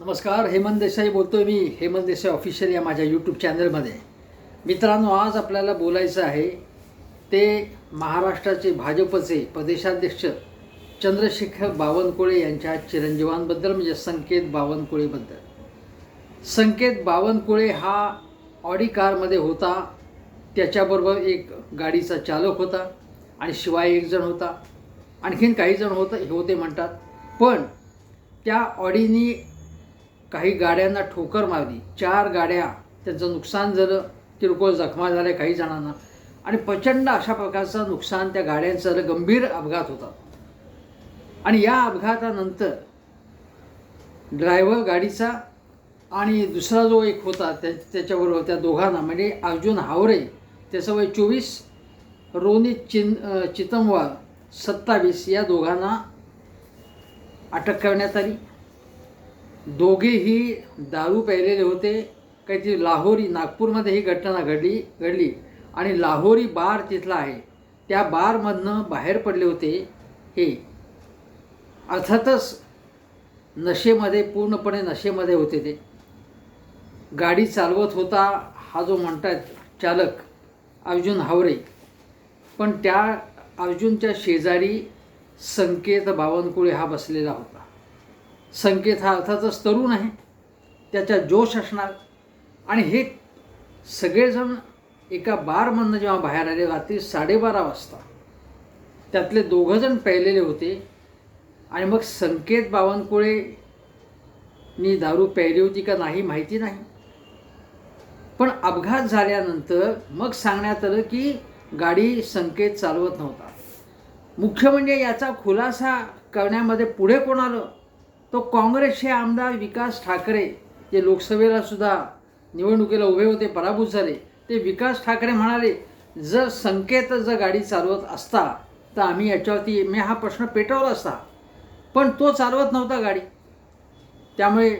नमस्कार हेमंत देसाई बोलतोय मी हेमंत देसाई ऑफिशियल या माझ्या यूट्यूब चॅनलमध्ये मित्रांनो आज आपल्याला बोलायचं आहे ते महाराष्ट्राचे भाजपचे प्रदेशाध्यक्ष चंद्रशेखर बावनकुळे यांच्या चिरंजीवांबद्दल म्हणजे संकेत बावनकुळेबद्दल. संकेत बावनकुळे हा ऑडी कारमध्ये होता त्याच्याबरोबर एक गाडीचा चालक होता आणि शिवाय एक जण होता. आणखीन काही जण होतं होते म्हणतात. पण त्या ऑडीनी काही गाड्यांना ठोकर मारली. चार गाड्या त्यांचं नुकसान झालं. किरकोळ जखमा झाल्या काही जणांना. आणि प्रचंड अशा प्रकारचं नुकसान त्या गाड्यांचं झालं. गंभीर अपघात होता. आणि या अपघातानंतर ड्रायव्हर गाडीचा आणि दुसरा जो एक होता त्या त्याच्याबरोबर त्या दोघांना म्हणजे अर्जुन हावरे त्याचं वय चोवीस रोनित चिन चितमवार सत्तावीस या दोघांना अटक करण्यात आली. दोघेही दारू प्यायलेले होते. काहीतरी लाहोरी नागपूरमध्ये ही घटना घडली घडली. आणि लाहोरी बार तिथला आहे. त्या बारमधनं बाहेर पडले होते हे. अर्थातच नशेमध्ये पूर्णपणे नशेमध्ये होते ते. गाडी चालवत होता हा जो म्हणतात चालक अर्जुन हावरे. पण त्या अर्जुनच्या शेजारी संकेत बावनकुळे हा बसलेला होता. संकेत हा अर्थातच तरुण आहे. त्याच्या जोश असणार. आणि हे सगळेजण एका बारमधनं जेव्हा बाहेर आले रात्री साडेबारा वाजता. त्यातले दोघंजण प्यायलेले होते. आणि मग संकेत बावनकुळे नी दारू प्यायली होती का नाही माहिती नाही. पण अपघात झाल्यानंतर मग सांगण्यात आलं की गाडी संकेत चालवत नव्हता. मुख्य म्हणजे याचा खुलासा करण्यामध्ये पुढे कोण आलं? तो काँग्रेसचे आमदार विकास ठाकरे जे लोकसभेला सुद्धा निवडणुकीला उभे होते पराभूत झाले ते विकास ठाकरे म्हणाले जर संकेत जर गाडी चालवत असता तर आम्ही याच्यावरती मी हा प्रश्न पेटवला असता. पण तो चालवत नव्हता गाडी. त्यामुळे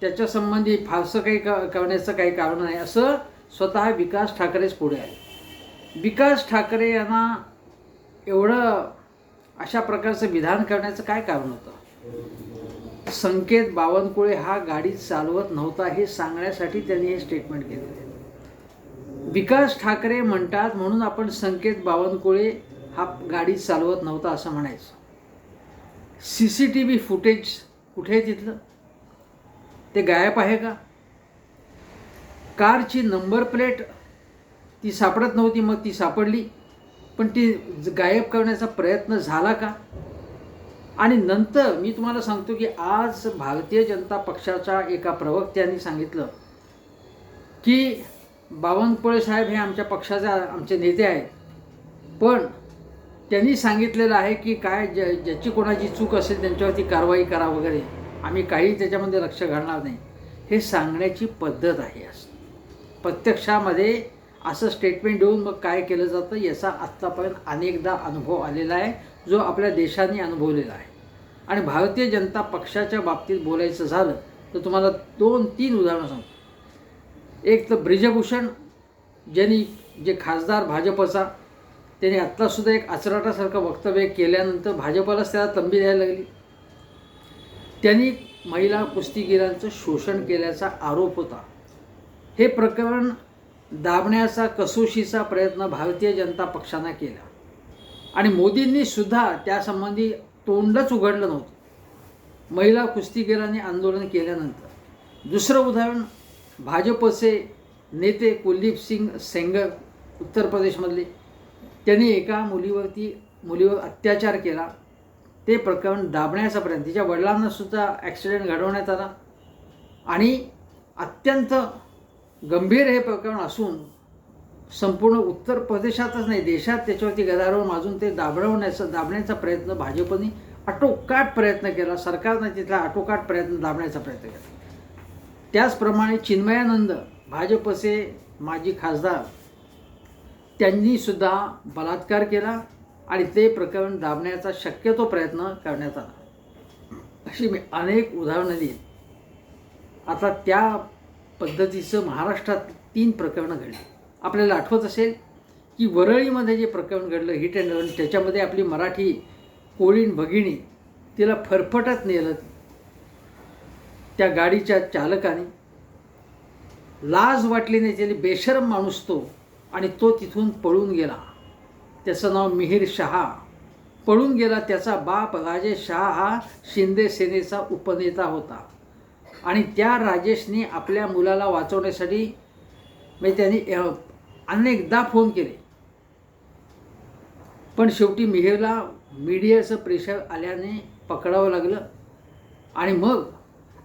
त्याच्यासंबंधी फारसं काही क करण्याचं काही कारण नाही. असं स्वतः विकास ठाकरेच पुढे आले. विकास ठाकरे यांना एवढं अशा प्रकारचं विधान करण्याचं काय कारण होतं? संकेत बावनकुळे हा गाडी चालवत नव्हता हे सांगण्यासाठी त्यांनी हे स्टेटमेंट केलेलं आहे विकास ठाकरे म्हणतात म्हणून आपण संकेत बावनकुळे हा गाडी चालवत नव्हता असं म्हणायचं. C C T V footage कुठे आहे तिथलं? ते गायब आहे का? कारची नंबर प्लेट ती सापडत नव्हती मग ती सापडली. पण ती गायब करण्याचा प्रयत्न झाला का? आणि नंतर मी तुम्हाला सांगतो की आज भारतीय जनता पक्षाच्या एका प्रवक्त्याने सांगितलं की बावनकुळे साहेब हे आमच्या पक्षाचे आमचे नेते आहेत. पण त्यांनी सांगितलेलं आहे की काय ज्या ज्याची कोणाची चूक असेल त्यांच्यावरती कारवाई करा वगैरे. आम्ही काही त्याच्यामध्ये लक्ष घालणार नाही. हे सांगण्याची पद्धत आहे असं. प्रत्यक्षामध्ये असं स्टेटमेंट देऊन मग काय केलं जातं याचा आत्तापर्यंत अनेकदा अनुभव आलेला आहे. जो आपल्या देशाने अनुभवलेला आहे. आणि भारतीय जनता पक्षाच्या बाबतीत बोलायचं झालं तर तुम्हाला दोन तीन उदाहरणं सांगतो. एक तर ब्रिजभूषण ज्यांनी जे खासदार भाजपचा त्याने आत्तासुद्धा एक आचराटासारखं वक्तव्य केल्यानंतर भाजपलाच त्याला तंबी द्यायला लागली. त्यांनी महिला कुस्तीगिरांचं शोषण केल्याचा आरोप होता. हे प्रकरण दाबण्याचा कसोशीचा प्रयत्न भारतीय जनता पक्षानं केला. आणि मोदींनी सुद्धा त्यासंबंधी तोंडच उघडलं नव्हतं. महिला कुस्तीगिरांनी आंदोलन केल्यानंतर. दुसरं उदाहरण भाजपचे नेते कुलदीप सिंग सेंगर उत्तर प्रदेशमधले. त्यांनी एका मुलीवरती मुलीवर अत्याचार केला. ते प्रकरण दाबण्याचा प्रयत्न तिच्या वडिलांनासुद्धा ॲक्सिडेंट घडवण्यात आला. आणि अत्यंत गंभीर हे प्रकरण असून संपूर्ण उत्तर प्रदेशातच नाही देशात त्याच्यावरती गदारोळ माजून ते दाबवण्याचा दाबण्याचा प्रयत्न भाजपने आटोकाट प्रयत्न केला सरकारनं तिथला आटोकाट प्रयत्न दाबण्याचा प्रयत्न केला. त्याचप्रमाणे चिन्मयानंद भाजपचे माजी खासदार त्यांनी सुद्धा बलात्कार केला आणि ते प्रकरण दाबण्याचा शक्यतो प्रयत्न करण्यात आला. अशी मी अनेक उदाहरणं दिली. आता त्या पद्धतीचं महाराष्ट्रात तीन प्रकरणं घडली. आपल्याला आठवत असेल की वरळीमध्ये जे प्रकरण घडलं हिट अँड रन त्याच्यामध्ये आपली मराठी कोळीण भगिनी तिला फरफटत नेलं. त्या गाडीच्या चालकाने. लाज वाटली नाही त्याने बेशरम माणूस तो आणि तो तिथून पळून गेला. त्याचं नाव मिहीर शहा. पळून गेला त्याचा बाप राजेश शहा हा शिंदे सेनेचा उपनेता होता. आणि त्या राजेशने आपल्या मुलाला वाचवण्यासाठी म्हणजे त्यांनी अनेकदा फोन केले. पण शेवटी मिहीरला मीडियाचं प्रेशर आल्याने पकडावं लागलं. आणि मग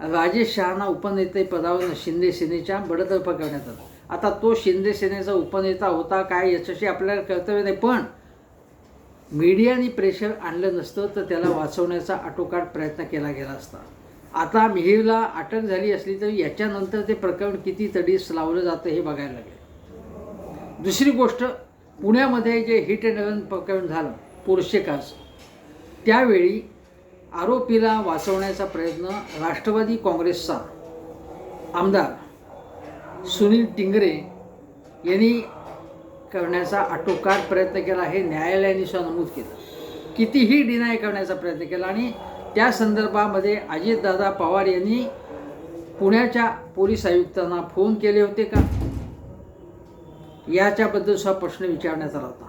राजेश शहाना उपनेते पदावरून शिंदे सेनेच्या बडतर्फ करण्यात आलं. आता तो शिंदे सेनेचा उपनेता होता काय याच्याशी आपल्याला कर्तव्य नाही. पण मीडियाने प्रेशर आणलं नसतं तर त्याला वाचवण्याचा आटोकाट प्रयत्न केला गेला असता. आता मिहिरला अटक झाली असली तरी याच्यानंतर ते प्रकरण किती तडीस लावलं जातं हे बघायला लागेल. दुसरी गोष्ट पुण्यामध्ये जे हिट अँड रन प्रकरण झालं पोर्शे त्यावेळी आरोपीला वाचवण्याचा प्रयत्न राष्ट्रवादी काँग्रेसचा आमदार सुनील टिंगरे यांनी करण्याचा आटोकाट प्रयत्न केला हे न्यायालयाने सुद्धा नमूद केलं. कितीही डिनाय करण्याचा प्रयत्न केला आणि त्या संदर्भामध्ये अजितदादा पवार यांनी पुण्याच्या पोलीस आयुक्तांना फोन केले होते का? याच्याबद्दल सुद्धा प्रश्न विचारण्यात आला होता.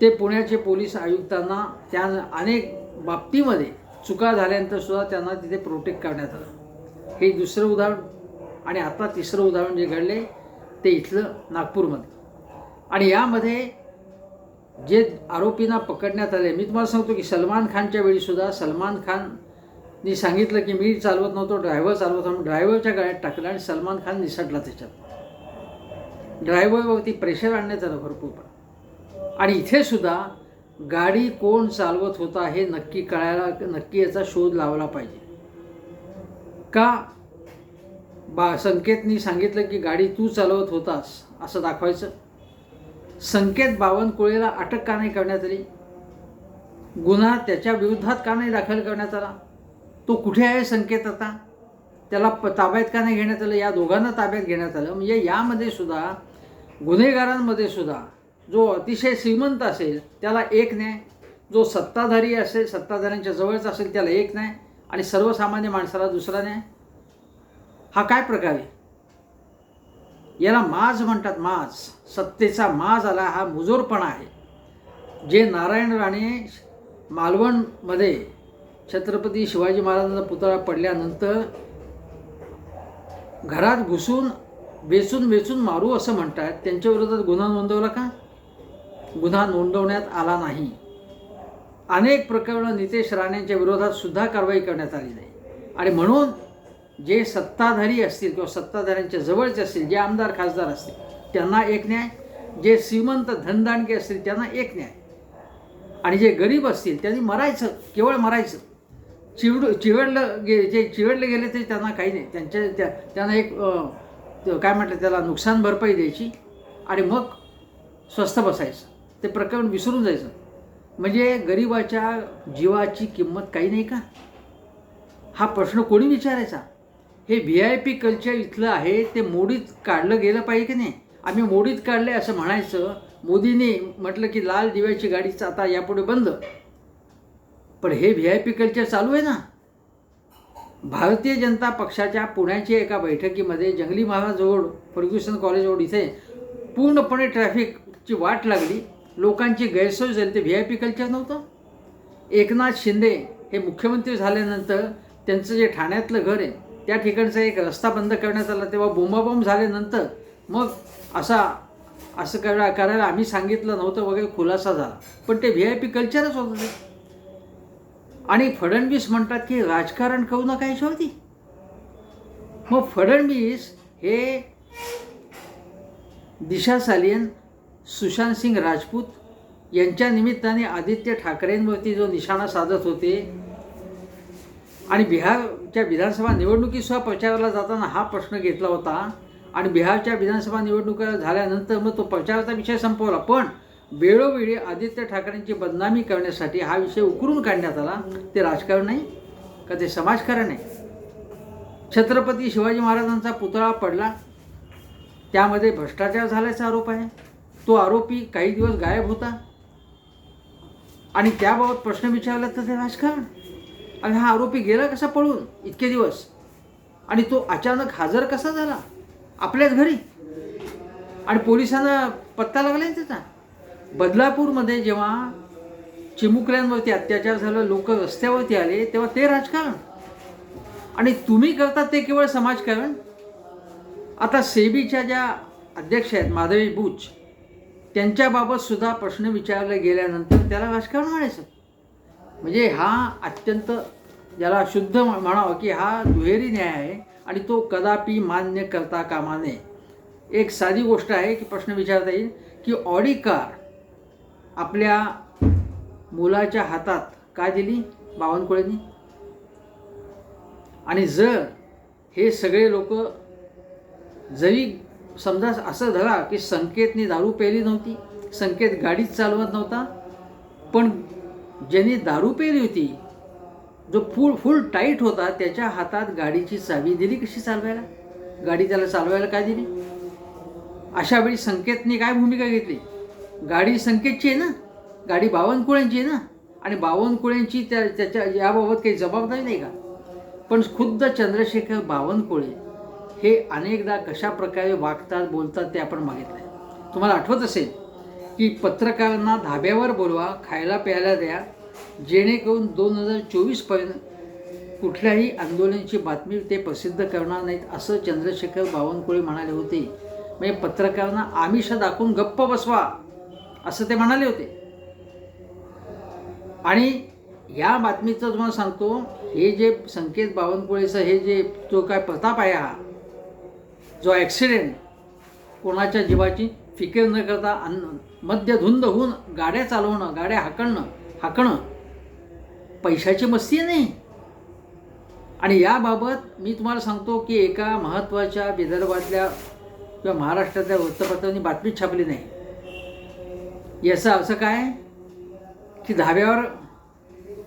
ते पुण्याचे पोलीस आयुक्तांना त्या अनेक बाबतीमध्ये चुका झाल्यानंतर सुद्धा त्यांना तिथे प्रोटेक्ट करण्यात आलं. हे दुसरं उदाहरण आणि आता तिसरं उदाहरण जे घडले ते इथलं नागपूरमध्ये. आणि यामध्ये जे आरोपींना पकडण्यात आले मी तुम्हाला सांगतो की सलमान खानच्या वेळीसुद्धा सलमान खाननी सांगितलं की मी चालवत नव्हतो ड्रायव्हर चालवत म्हणून ड्रायव्हरच्या गाड्यात टाकलं आणि सलमान खान निसटला त्याच्यात. ड्रायव्हरवरती प्रेशर आणण्यात आलं भरपूर आणि इथे सुद्धा गाडी कोण चालवत होता हे नक्की कळायला नक्की याचा शोध लावला पाहिजे. का? बा संकेतनी सांगितलं की गाडी तू चालवत होतास असं दाखवायचं. संकेत बावनकुळेला अटक का नाही करण्यात आली? गुन्हा त्याच्या विरोधात का नाही दाखल करण्यात आला? तो कुठे आहे संकेत आता? त्याला प ताब्यात का नाही घेण्यात आलं? या दोघांना ताब्यात घेण्यात आलं. म्हणजे यामध्ये सुद्धा गुन्हेगारांमध्ये सुद्धा जो अतिशय श्रीमंत असेल त्याला एक न्याय. जो सत्ताधारी असेल सत्ताधाऱ्यांच्या जवळचा असेल त्याला एक न्याय. आणि सर्वसामान्य माणसाला दुसरा न्याय. हा काय प्रकार आहे? याला माज म्हणतात माज. सत्तेचा माज आला हा मुजोरपणा आहे. जे नारायण राणे मालवणमध्ये छत्रपती शिवाजी महाराजांचा पुतळा पडल्यानंतर घरात घुसून वेचून वेचून मारू असं म्हणतात. त्यांच्या विरोधात गुन्हा नोंदवला का? गुन्हा नोंदवण्यात आला नाही. अनेक प्रकरणं नितेश राणेंच्या विरोधात सुद्धा कारवाई करण्यात आली नाही. आणि म्हणून जे सत्ताधारी असतील किंवा सत्ताधाऱ्यांच्या जवळचे असतील जे आमदार खासदार असतील त्यांना एक न्याय. जे श्रीमंत धनदांडके असतील त्यांना एक न्याय. आणि जे गरीब असतील त्यांनी मरायचं केवळ मरायचं. चिवड चिवडलं गे जे चिवडले गेले ते त्यांना काही नाही. त्यांच्या त्या त्यांना एक काय म्हटलं त्याला नुकसान भरपाई द्यायची आणि मग स्वस्त बसायचं. ते प्रकरण विसरून जायचं. म्हणजे गरिबाच्या जीवाची किंमत काही नाही का? हा प्रश्न कोणी विचारायचा? हे व्ही आय पी कल्चर इथलं आहे ते मोडीत काढलं गेलं पाहिजे की नाही? आम्ही मोडीत काढले असं म्हणायचं. मोदींनी म्हटलं की लाल दिव्याची गाडीचं आता यापुढे बंद. पण हे व्ही आय पी कल्चर चालू आहे ना? भारतीय जनता पक्षाच्या पुण्याच्या एका बैठकीमध्ये जंगली महाराजजवळ फर्ग्युसन कॉलेजजवळ इथे पूर्णपणे ट्रॅफिकची वाट लागली. लोकांची गैरसोय झाली. ते व्ही आय पी कल्चर नव्हतं? एकनाथ शिंदे हे मुख्यमंत्री झाल्यानंतर त्यांचं जे ठाण्यातलं घर आहे त्या ठिकाणचा एक रस्ता बंद करण्यात आला. तेव्हा बोंबाबोंब झाल्यानंतर मग असा असं करा करायला आम्ही सांगितलं नव्हतं. वगैरे खुलासा झाला. पण ते व्ही आय पी कल्चरच होतं ते. आणि फडणवीस म्हणतात की राजकारण करू नका याच्यावरती. मग फडणवीस हे दिशा सालियन सुशांत सिंग राजपूत यांच्या निमित्ताने आदित्य ठाकरेंवरती जो निशाणा साधत होते आणि बिहारच्या विधानसभा निवडणुकीसुद्धा प्रचाराला जाताना हा प्रश्न घेतला होता आणि बिहारच्या विधानसभा निवडणुका झाल्यानंतर मग तो प्रचाराचा विषय संपवला. पण वेळोवेळी आदित्य ठाकरेंची बदनामी करण्यासाठी हा विषय उकरून काढण्यात आला. ते राजकारण नाही का ते समाजकारण आहे? छत्रपती शिवाजी महाराजांचा पुतळा पडला. त्यामध्ये भ्रष्टाचार झाल्याचा आरोप आहे. तो आरोपी काही दिवस गायब होता. आणि त्याबाबत प्रश्न विचारला तर ते राजकारण. आणि हा आरोपी गेला कसा पळून इतके दिवस? आणि तो अचानक हजर कसा झाला? आपल्याच घरी. आणि पोलिसांना पत्ता लागला त्याचा? बदलापूरमध्ये जेव्हा चिमुकल्यांवरती अत्याचार झालं लोक रस्त्यावरती आले तेव्हा ते राजकारण. आणि तुम्ही करता ते केवळ समाजकारण? आता सेबीच्या ज्या अध्यक्ष आहेत माधवी बुच त्यांच्याबाबत सुद्धा प्रश्न विचारले गेल्यानंतर त्याला राजकारण म्हणायचं. म्हणजे हा अत्यंत ज्याला शुद्ध म्हणावं की हा दुहेरी न्याय आहे आणि तो कदापि मान्य करता कामा नये. एक साधी गोष्ट आहे की प्रश्न विचारता येईल की ऑडी कार आपल्या मुलाच्या हातात का दिली? बावनकुळेंनी? आणि जर हे सगळे लोक जरी समजा असं धरा की संकेतने दारू प्यायली नव्हती संकेत गाडीच चालवत नव्हता पण ज्यांनी दारू प्यायली होती जो फुल फुल टाईट होता त्याच्या हातात गाडीची चावी दिली कशी चालवायला? गाडी त्याला चालवायला काय दिली? अशा वेळी संकेतने काय भूमिका घेतली? गाडी संकेतची आहे ना? गाडी बावनकुळ्यांची आहे ना? आणि बावनकुळ्यांची त्या त्याच्या याबाबत काही जबाबदारी नाही का? पण खुद्द चंद्रशेखर बावनकुळे हे अनेकदा कशा प्रकारे वागतात बोलतात ते आपण मागितलं आहे तुम्हाला आठवत असेल की पत्रकारांना धाब्यावर बोलवा खायला प्यायला द्या जेणेकरून दोन हजार चोवीसपर्यंत कुठल्याही आंदोलनाची बातमी ते प्रसिद्ध करणार नाहीत असं चंद्रशेखर बावनकुळे म्हणाले होते. म्हणजे पत्रकारांना आमिष दाखवून गप्प बसवा. असं ते म्हणाले होते. आणि या बातमीचं तुम्हाला सांगतो हे जे संकेत बावनकुळेचं हे जे जो काय प्रताप आहे हा जो ॲक्सिडेंट कोणाच्या जीवाची फिकीर न करता अन्न मध्य धुंद होऊन गाड्या चालवणं गाड्या हाकणं हाकणं पैशाची मस्ती नाही. आणि याबाबत मी तुम्हाला सांगतो की एका महत्त्वाच्या विदर्भातल्या किंवा महाराष्ट्रातल्या वृत्तपत्रांनी बातमी छापली नाही. याचा अर्थ काय? की धाब्यावर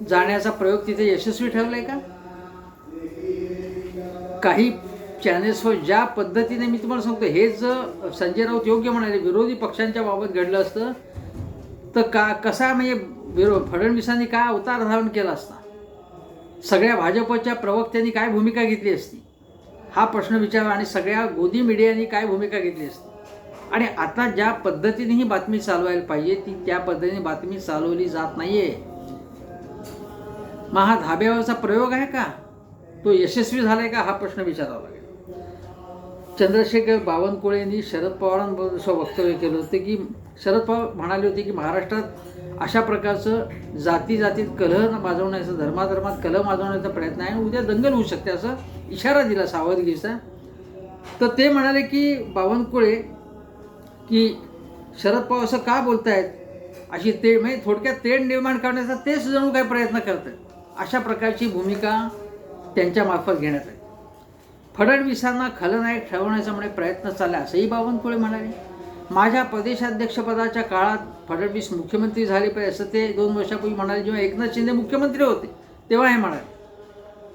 जाण्याचा प्रयोग तिथे यशस्वी ठरला आहे का? काही चॅनेल्सवर ज्या पद्धतीने मी तुम्हाला सांगतो हेच जर संजय राऊत योग्य म्हणाले विरोधी पक्षांच्या बाबत घडलं असतं तर का कसा म्हणजे विरो फडणवीसांनी काय अवतार धारण केला असता? सगळ्या भाजपच्या प्रवक्त्यांनी काय भूमिका घेतली असती? हा प्रश्न विचारा आणि सगळ्या गोदी मीडियानी काय भूमिका घेतली असती? आणि आता ज्या पद्धतीने ही बातमी चालवायला पाहिजे ती त्या पद्धतीने बातमी चालवली जात नाही आहे मग हा धाब्यावरचा प्रयोग आहे का? तो यशस्वी झाला आहे का? हा प्रश्न विचारावा लागेल. चंद्रशेखर बावनकुळेंनी शरद पवारांबरोबर असं वक्तव्य केलं होतं की शरद पवार म्हणाले होते की महाराष्ट्रात अशा प्रकारचं जाती जातीत कलह माजवण्याचं धर्माधर्मात कलह माजवण्याचा प्रयत्न आहे उद्या दंगल होऊ शकते असं इशारा दिला सावधगिरीचा. तर ते म्हणाले की बावनकुळे की शरद पवार असं का बोलतायत? अशी ते म्हणजे थोडक्यात तेढ निर्माण करण्याचा तेच जणू काही प्रयत्न करतात अशा प्रकारची भूमिका त्यांच्यामार्फत घेण्यात आली. फडणवीसांना खलनायक ठरवण्याचा म्हणे प्रयत्न चालला असंही बावनकुळे म्हणाले. माझ्या प्रदेशाध्यक्षपदाच्या काळात फडणवीस मुख्यमंत्री झाले पाहिजे असं ते दोन वर्षापूर्वी म्हणाले जेव्हा एकनाथ शिंदे मुख्यमंत्री होते तेव्हा हे म्हणाले.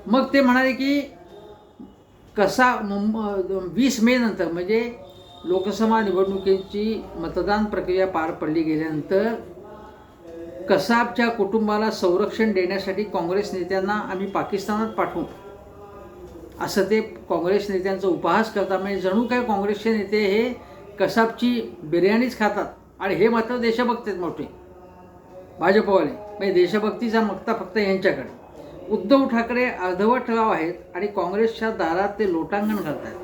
मग ते म्हणाले की कसा मुंब वीस मे नंतर म्हणजे लोकसभा निवडणुकीची मतदान प्रक्रिया पार पडली गेल्यानंतर कसाबच्या कुटुंबाला संरक्षण देण्यासाठी काँग्रेस नेत्यांना आम्ही पाकिस्तानात पाठवू. असं ते काँग्रेस नेत्यांचा उपहास करतात. म्हणजे जणू काय काँग्रेसचे नेते हे कसाबची बिर्याणीच खातात आणि हे मात्र देशभक्त आहेत मोठे. भाजपवाले म्हणजे देशभक्तीचा मक्ता फक्त यांच्याकडे. उद्धव ठाकरे अर्धवट ठराव आहेत आणि काँग्रेसच्या दारात ते लोटांगण करतात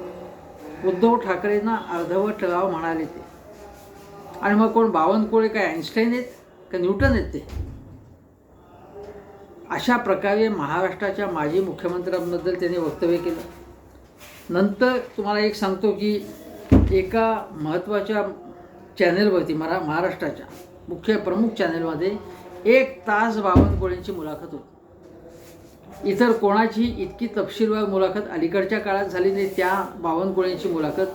उद्धव ठाकरेंना अर्धवट ठराव म्हणाले ते. आणि मग कोण बावनकुळे काय आईन्स्टाईन आहेत का न्यूटन आहेत ते? अशा प्रकारे महाराष्ट्राच्या माजी मुख्यमंत्र्यांबद्दल त्यांनी वक्तव्य केलं. नंतर तुम्हाला एक सांगतो की एका महत्त्वाच्या चॅनेलवरती मरा महाराष्ट्राच्या मुख्य प्रमुख चॅनेलमध्ये एक तास बावनकुळेंची मुलाखत होती. इतर कोणाची इतकी तपशीलवार मुलाखत अलीकडच्या काळात झाली नाही त्या बावनकुळ्यांची मुलाखत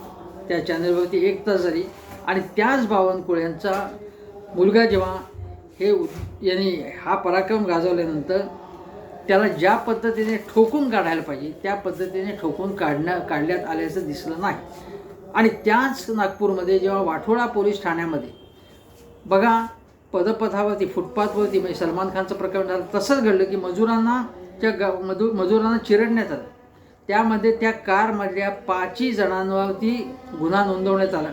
त्या चॅनलवरती एक तास झाली. आणि त्याच बावनकुळ्यांचा मुलगा जेव्हा हे यांनी हा पराक्रम गाजवल्यानंतर त्याला ज्या पद्धतीने ठोकून काढायला पाहिजे त्या पद्धतीने ठोकून काढण्या काढण्यात आल्याचं दिसलं नाही. आणि त्याच नागपूरमध्ये जेव्हा वाठोडा पोलीस ठाण्यामध्ये बघा पदपथावरती फुटपाथवरती म्हणजे सलमान खानचं प्रकरण झालं तसंच घडलं की मजुरांना त्या गा मजू मजुरांना चिरडण्यात आलं. त्यामध्ये त्या कारमधल्या पाचही जणांवरती गुन्हा नोंदवण्यात आला.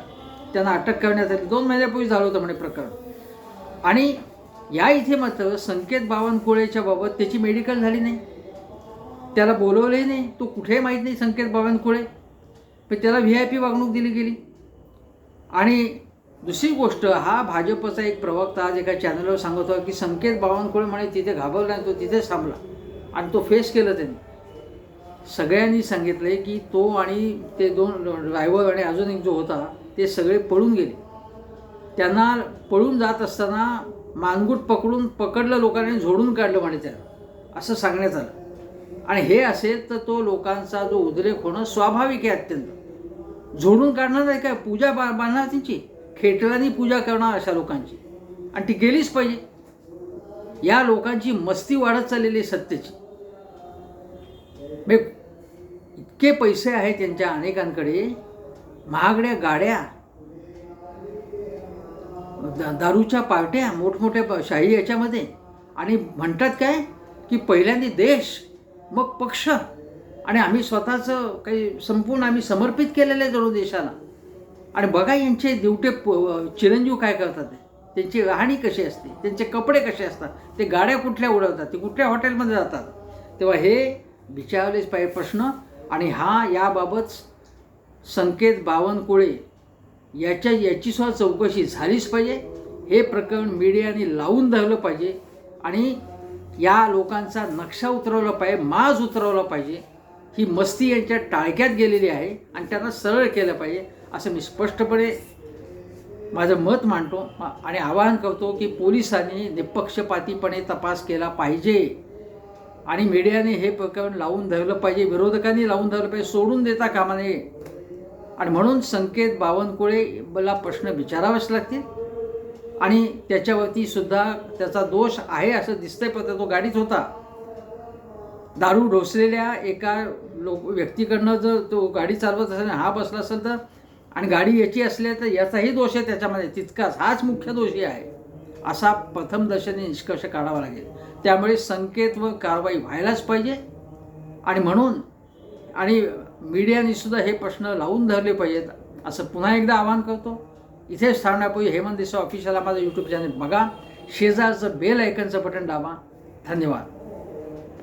त्यांना अटक करण्यात आली. दोन महिन्यापूर्वी झालं होतं म्हणे प्रकरण. आणि या इथे मात्र संकेत बावनकुळेच्या बाबत त्याची मेडिकल झाली नाही. त्याला बोलवलंही नाही. तो कुठेही माहीत नाही संकेत बावनकुळे. पण त्याला व्ही आय पी वागणूक दिली गेली. आणि दुसरी गोष्ट हा भाजपचा एक प्रवक्ता आज एका चॅनलवर सांगत होता की संकेत बावनकुळे म्हणे तिथे घाबरला तो तिथेच थांबला. आणि तो फेस केलं त्यांनी. सगळ्यांनी सांगितलं की तो आणि ते दोन ड्रायव्हर आणि अजून एक जो होता ते सगळे पळून गेले. त्यांना पळून जात असताना मानगूट पकडून पकडलं लोकांनी झोडून काढलं म्हणे त्याला. असं सांगण्यात आलं. आणि हे असेल तर तो लोकांचा जो उद्रेक होणं स्वाभाविक आहे अत्यंत. झोडून काढणार नाही काय? पूजा बा बांधणार त्यांची खेटरांनी पूजा करणार अशा लोकांची. आणि ती गेलीच पाहिजे. या लोकांची मस्ती वाढत चाललेली आहे सत्तेची. म्हणजे इतके पैसे आहेत त्यांच्या अनेकांकडे. महागड्या गाड्या दारूच्या पार्ट्या मोठमोठ्या प- शाही याच्यामध्ये. आणि म्हणतात काय की पहिल्यांदा देश मग पक्ष. आणि आम्ही स्वतःचं काही संपूर्ण आम्ही समर्पित केलेलं आहे जणू देशाला. आणि बघा यांचे दिवटे प- चिरंजीव काय करतात त्यांची राहणी कशी असते त्यांचे कपडे कसे असतात ते गाड्या कुठल्या उडवतात ते कुठल्या हॉटेलमध्ये जातात. तेव्हा हे विचारलेच पाहिजे प्रश्न. आणि हा याबाबत संकेत बावनकुळे याच्या याची सुद्धा चौकशी झालीच पाहिजे. हे प्रकरण मीडियाने लावून धरलं पाहिजे. आणि या लोकांचा नक्षा उतरवला पाहिजे माज उतरवला पाहिजे. ही मस्ती यांच्या टाळक्यात गेलेली आहे आणि त्यांना सरळ केलं पाहिजे असं मी स्पष्टपणे माझं मत मांडतो. आणि आवाहन करतो की पोलिसांनी निपक्षपातीपणे तपास केला पाहिजे. आणि मीडियाने हे प्रकरण लावून धरलं पाहिजे विरोधकांनी लावून धरलं पाहिजे सोडून देता कामा नये. आणि म्हणून संकेत बावनकुळेला प्रश्न विचारावेच लागतील. आणि त्याच्यावरती सुद्धा त्याचा दोष आहे असं दिसतंय पण तो गाडीत होता. दारू ढोसलेल्या एका लोक व्यक्तीकडनं जर तो गाडी चालवत असेल हा बसला असेल तर आणि गाडी याची असली तर याचाही दोष आहे त्याच्यामध्ये. तितकाच हाच मुख्य दोषी आहे. असा प्रथमदर्शनी निष्कर्ष काढावा लागेल. त्यामुळे संकेत व कारवाई व्हायलाच पाहिजे. आणि म्हणून आणि मीडियाने सुद्धा हे प्रश्न लावून धरले पाहिजेत. असं पुन्हा एकदा आवाहन करतो. इथेच थांबण्यापूर्वी हेमंत देसाई ऑफिशियल माझं यूट्यूब चॅनल बघा. शेजारचं बेल ऐकनचं बटन दाबा. धन्यवाद.